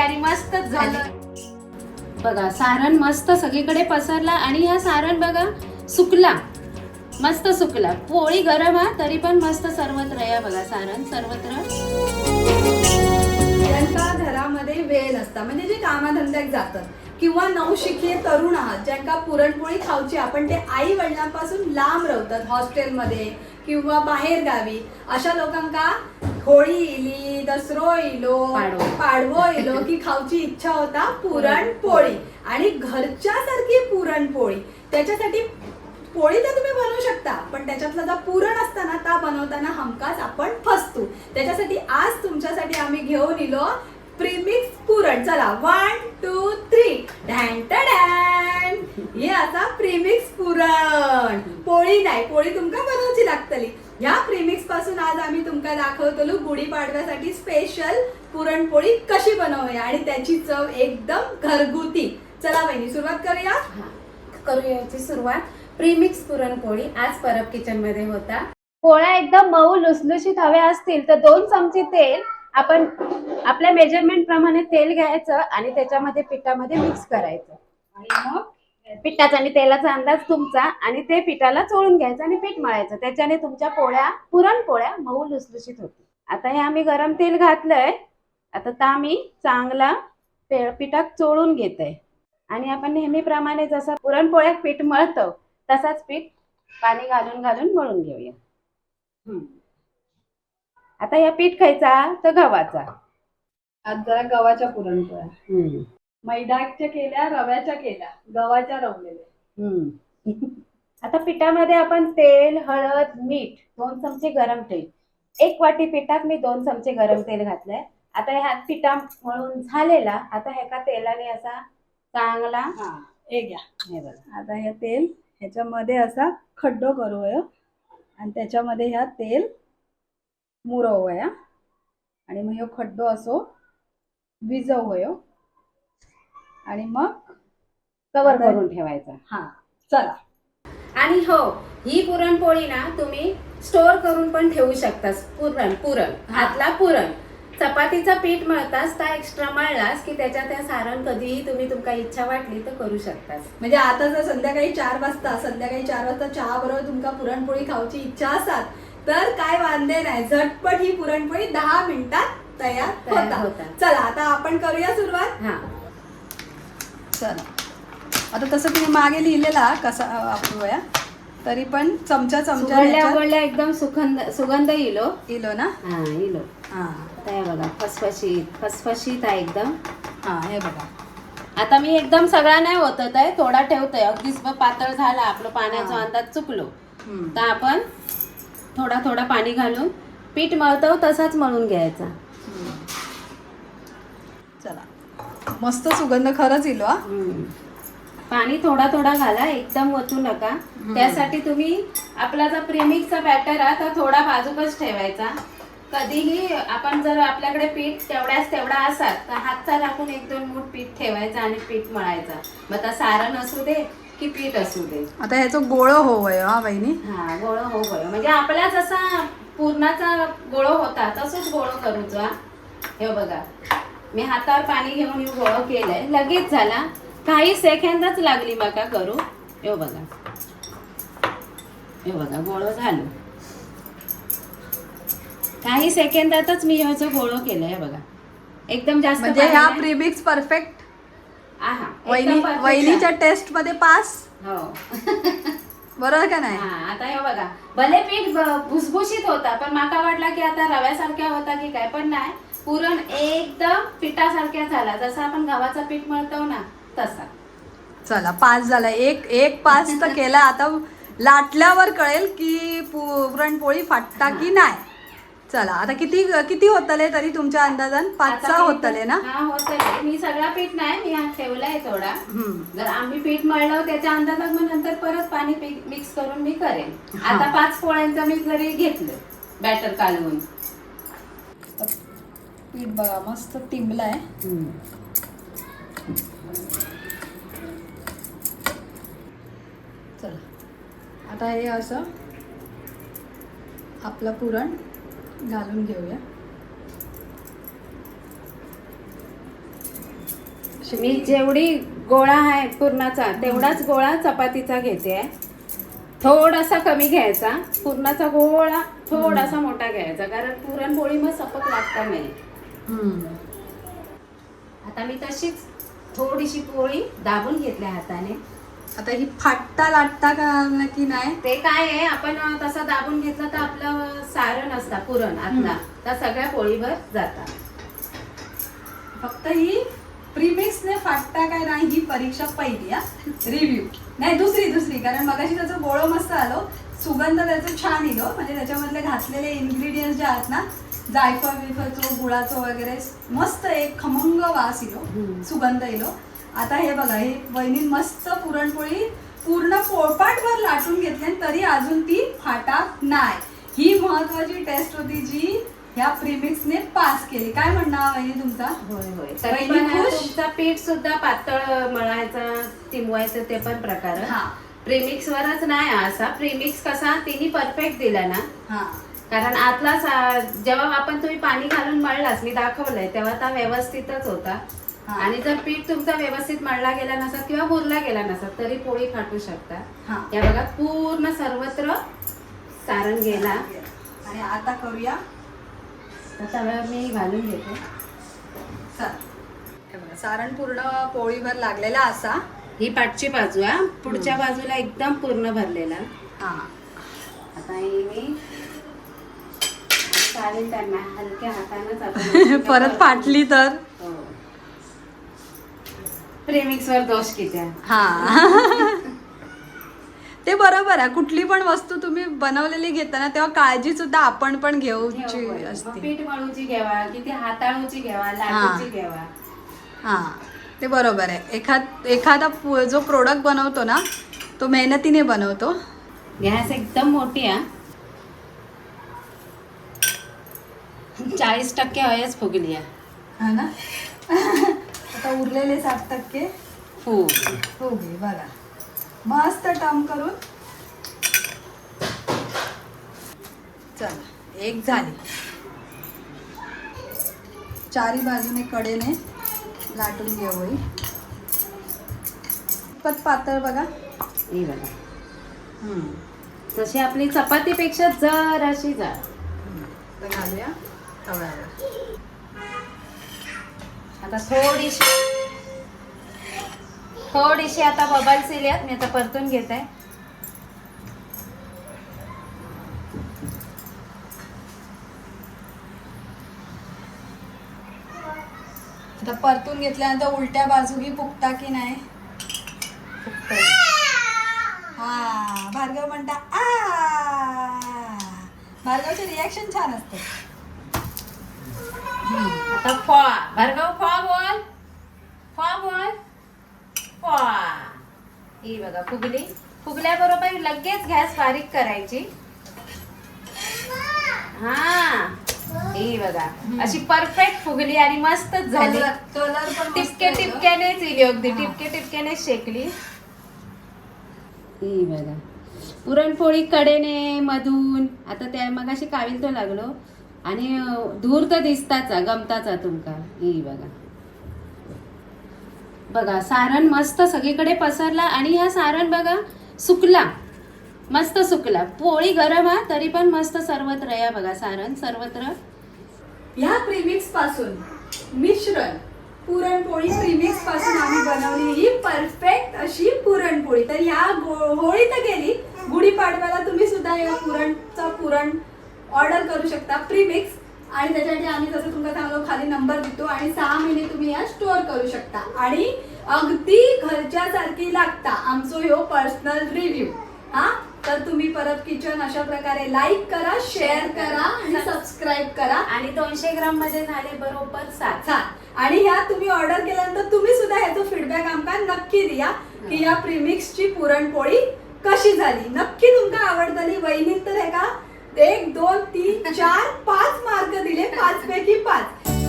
आणि मस्तच झालं. बघा सारण मस्त सगळीकडे पसरला आणि हा सारण बघा सुकला. मस्त सुकला. पोळी गरम हा तरी पण मस्त सर्वत्र या बघा सारण सर्वत्र. घरामध्ये वेळ नसता म्हणजे जे कामाधंद्यात जातात किंवा नवशिकीय तरुण आहात ज्यांका पुरणपोळी खाऊची आपण ते आई वडिलांपासून लांब राहतात हॉस्टेलमध्ये किंवा बाहेर गावी अशा लोकांका होळी इली दसरो इलो पाडवो. पाडवो इलो की खाऊची इच्छा होता पुरणपोळी आणि घरच्यासारखी पुरणपोळी त्याच्यासाठी पोळी तर तुम्ही बनवू शकता पण त्याच्यातला जो पुरण असताना ता बनवताना हमखास आपण फसतो. त्याच्यासाठी आज तुमच्यासाठी आम्ही घेऊन इलो प्रीमिक्स पुरण. चला वन टू थ्री डॅन डॅन हे आता प्रीमिक्स पुरण. पोळी नाही पोळी तुमका बनवची लागतली. या प्रीमिक्सपासून आज आम्ही तुमका दाखवतलो गुढीपाडव्यासाठी स्पेशल पुरणपोळी कशी बनवूया आणि त्याची चव एकदम घरगुती. चला बहिणी सुरुवात करूया? करूया याची सुरुवात. प्रीमिक्स पुरणपोळी आज परब किचनमध्ये होता. पोळ्या एकदम मऊ लुसलुशीत हव्या असतील तर दोन चमचे तेल आपण आपल्या मेजरमेंट प्रमाणे तेल घ्यायचं आणि त्याच्यामध्ये पिठामध्ये मिक्स करायचं. आणि मग पिठाचा आणि तेलाचा अंदाज तुमचा आणि ते पिठाला चोळून घ्यायचं आणि पीठ मळायचं. त्याच्याने तुमच्या पोळ्या पुरणपोळ्या मऊ लुसलुशीत होतील. आता हे आम्ही गरम तेल घातलंय. आता तर आम्ही चांगला पे- पिठात चोळून घेत. आहे आणि आपण नेहमीप्रमाणे जसं पुरणपोळ्यात पीठ मळतो तसाच पीठ पाणी घालून घालून मळून घेऊया. आता या पीठ खायचा तर गव्हाचा. आज जरा गव्हाच्या पुरणपोळ्या. मैदाच्या केल्या रव्याच्या केल्या गव्हाच्या रवलेल्या. आता पिठामध्ये आपण तेल हळद मीठ दोन चमचे गरम तेल. एक वाटी पिठात मी दोन चमचे गरम तेल घातलंय. आता ह्या पिठा मळून झालेला आता ह्याका तेलाने असा चांगला हा. हे घ्या. हे बघा. आता हे तेल ह्याच्यामध्ये असा खड्डो करूया आणि त्याच्यामध्ये ह्या तेल मुरवूया आणि मग ह्यो खड्डो असो विजवूयो आणि मग कवर आता- करून ठेवायचा. हा चला. आणि हो ही पुरणपोळी ना तुम्ही स्टोअर करून पण ठेवू शकता पुरण पुरण. हातला पुरण. चपातीचं पीठ मळतास त्या एक्स्ट्रा मळलास की त्याच्यात त्या सारण कधीही तुम्ही तुमका इच्छा वाटली तर करू शकतास. म्हणजे आता जर संध्याकाळी चार वाजता संध्याकाळी चार वाजता चहा बरोबर तुमका पुरणपोळी खाऊची इच्छा असाल तर काय वांदे नाही. झटपट ही पुरणपोळी दहा मिनिटात तयार होता. चला आता आपण करूया सुरुवात. हा. चला आता तसं तुम्ही मागे लिहिलेला कसा वापरूया. तरी पण चमचा चमचा उघडल्या एकदम सुगंध सुगंध इलो इलो ना? हा इलो हा. आता हे बघा फसफशीत फसफशीत आहे एकदम. हा हे बघा. आता मी एकदम सगळा नाही होत आहे थोडा ठेवतोय. अगदीच पातळ झाला आपलं पाण्याचा. अंदाज चुकलो. तर आपण थोडा थोडा पाणी घालून पीठ मळतो तसाच मळून घ्यायचा. चला. मस्त सुगंध खरंच हा. हम्म. पाणी थोडा थोडा घाला एकदम ओतू नका. त्यासाठी तुम्ही आपला जो प्रेमिक्सचा बॅटर आहे तर थोडा बाजूकच ठेवायचा. कधीही आपण जर आपल्याकडे पीठ तेवढ्याच तेवढा असाल तर हातचा टाकून एक दोन मूठ पीठ ठेवायचा आणि पीठ मळायचा. मग आता सारण असू दे की पीठ असू दे. आता ह्याचं गोळ होवय हा बहिणी हा गोळ हो गोळ म्हणजे आपला जसा पूर्णाचा गोळ होता तसंच गोळ करूचा हे बघा. मी हातावर पाणी घेऊन हे गोळ केलंय. लगेच झाला. काही सेकंदच लागली माका करू. हे बघा. हे बघा गोळ झालो. काही सेकंदातच मी ह्याचं गोळ केलंय हे बघा. एकदम जास्त म्हणजे ह्या. Premix perfect? आहा, वहिनीच्या. टेस्टमध्ये पास? हो. बरोबर का नाही? हा आता हे बघा. भले पीठ ब- भुसभुशीत होता पण माका वाटला की आता रव्यासारख्या होता की काय पण नाही. पुरण एकदम पिठासारख्या झाला. जसा आपण गव्हाचं पीठ मळतो ना तसा. चला पास झाला. एक एक पास तर केला. आता लाटल्यावर कळेल की पुरणपोळी फाटता की नाही. चला आता किती किती होतले तरी तुमच्या अंदाजान? पाच सहा होतले ना? हा होतले. मी सगळा पीठ नाही मी हा ठेवलाय थोडा. जर आम्ही पीठ मळलं त्याच्या अंदाजात मग नंतर परत पाणी मिक्स करून मी करेन. आता पाच पोळ्यांचं मी जरी घेतलं बॅटर कालवून. पीठ बघा मस्त टिंबलाय. चला. आता हे असं आपलं पुरण. घालून घेऊया. मी जेवढी गोळा आहे पुरणाचा तेवढाच गोळा चपातीचा घेते. थोडासा कमी घ्यायचा. पुरणाचा गोळा थोडासा मोठा घ्यायचा कारण पुरणपोळी मग सपक लागता नाही. आता मी तशीच थोडीशी पोळी दाबून घेतल्या हाताने. आता ही फाटता लाटता का नक्की नाही? ते काय आहे आपण तसं दाबून घेतलं तर आपलं सारण असतं पुरण आतला. तर सगळ्या पोळीवर जातात फक्त ही प्रीमिक्सने फाटता काय नाही ही परीक्षा पहिली हा. रिव्ह्यू नाही दुसरी दुसरी. कारण मगाशी त्याचं गोळं मस्त आलो. सुगंध त्याचं छान इलो म्हणजे त्याच्यामधले घातलेले इन्ग्रेडियंट्स जे आहेत ना जायफळ बिफळचं गुळाचं वगैरे मस्त एक खमंग वास इलो हम्म. सुगंध इलो आता हे बघा हे वहिनी मस्त पुरणपोळी पूर्ण पोळपाटभर लाटून घेतली तरी अजून ती फाटात नाही. ही महत्वाची टेस्ट होती जी ह्या प्रीमिक्सने पास केली. काय म्हणणार वहिनी तुमचा? होय होय. तरी खुश? तुमचा पीठ सुद्धा पातळ मळायचा तिमवायचं ते पण प्रकार. हा. प्रीमिक्स वरच नाही हा असा. प्रीमिक्स कसा तिने परफेक्ट दिला ना. हा. कारण आतला सा- जेव्हा आपण तुम्ही पाणी घालून मळलास मी दाखवलंय तेव्हा तो व्यवस्थितच होता. आणि जर पीठ तुमचा व्यवस्थित मळला गेला नसत किंवा मुरला गेला नसत तरी पोळी फाटू शकता. हा. या बघा पूर्ण सर्वत्र सारण गेला. आणि आता करूया. तव्यावर मी घालून घेते. चल. सारण पूर्ण पोळीभर लागलेला असा. ही पाठची बाजू हा. पुढच्या बाजूला एकदम पूर्ण भरलेला. हा. आता ही मी चालेल त्यांना हलक्या हातानंच परत फाटली तर? हो. प्रेमिक्स वर दोष किती आहे? हा. ते बरोबर आहे. कुठली पण वस्तू तुम्ही बनवलेली घेताना तेव्हा काळजी सुद्धा आपण पण घेऊची घेऊ मग असते. पीठ मळूची घ्यावा किती हाताळूची घ्यावा लाटूची घ्यावा हा. ते बरोबर आहे. एखाद एखादा पु- जो प्रोडक्ट बनवतो ना तो मेहनतीने बनवतो. गॅस एकदम मोठी आहे. चाळीस टक्के हयच फुगली आहे. हा ना? आता उरलेले साठ टक्के. फुग हो बघा. मस्त टम करून. चला एक झाली. चारी बाजूने कडेने लाटून घेऊ ही. पत पातळ बघा. ही बघा. जशी आपली चपातीपेक्षा जर अशी जा तर घालूया तव्यावर. आता थोडीशी थोडीशी आता बबल्स येत मी आता परतून घेत. आहे आता परतून घेतल्यानंतर उलट्या बाजूही फुगता की नाही? हा भार्गव म्हणता आ! भार्गवचे रिॲक्शन छान असते. आता फॉ भार्गव फॉ बोल फॉ बोल फॉ ही बघा फुगली फुगल्याबरोबर लगेच गॅस बारीक करायची. हा. ही बघा अशी परफेक्ट फुगली आणि मस्तच झाली. टिपके. टिपक्यानेच इली अगदी. टिपके टिपक्याने शेकली. ही बघा पुरणपोळी कडेने मधून. आता त्या मगाशी काविल तो लागलो. आणि धूर तर दिसताचा गमताचा तुमका. ही बघा. बघा सारण मस्त सगळीकडे पसरला आणि हा सारण बघा सुकला. मस्त सुकला. पोळी गरम हा तरी पण मस्त सर्वत्र या बघा सारण सर्वत्र. ह्या प्रीमिक्सपासून मिश्रण पुरणपोळी प्रीमिक्सपासून आम्ही बनवली ही परफेक्ट अशी पुरणपोळी. तर ह्या होळी तर गेली. गुढीपाडव्याला तुम्ही सुद्धा या पुरणचं पुरण ऑर्डर करू शकता प्रीमिक्स. आणि त्याच्यासाठी आम्ही जसं तुमचा सांगलो खाली नंबर देतो आणि सहा महिने तुम्ही या स्टोअर करू शकता. आणि अगदी घरच्या सारखी लागता. आमचो ह्यो पर्सनल रिव्ह्यू हा? तर तुम्ही परत किचन अशा प्रकारे लाईक करा शेअर करा आणि सबस्क्राईब करा. आणि दोनशे ग्राममध्ये झाले बरोबर सात. छान आणि ह्या तुम्ही ऑर्डर केल्यानंतर तुम्ही सुद्धा ह्याचा फीडबॅक आमका नक्की दिया की या प्रीमिक्सची पुरणपोळी कशी झाली. नक्की तुमका आवडतली वहिनीत तर हे का एक दोन तीन चार पाच मार्क दिले पाच पैकी पाच.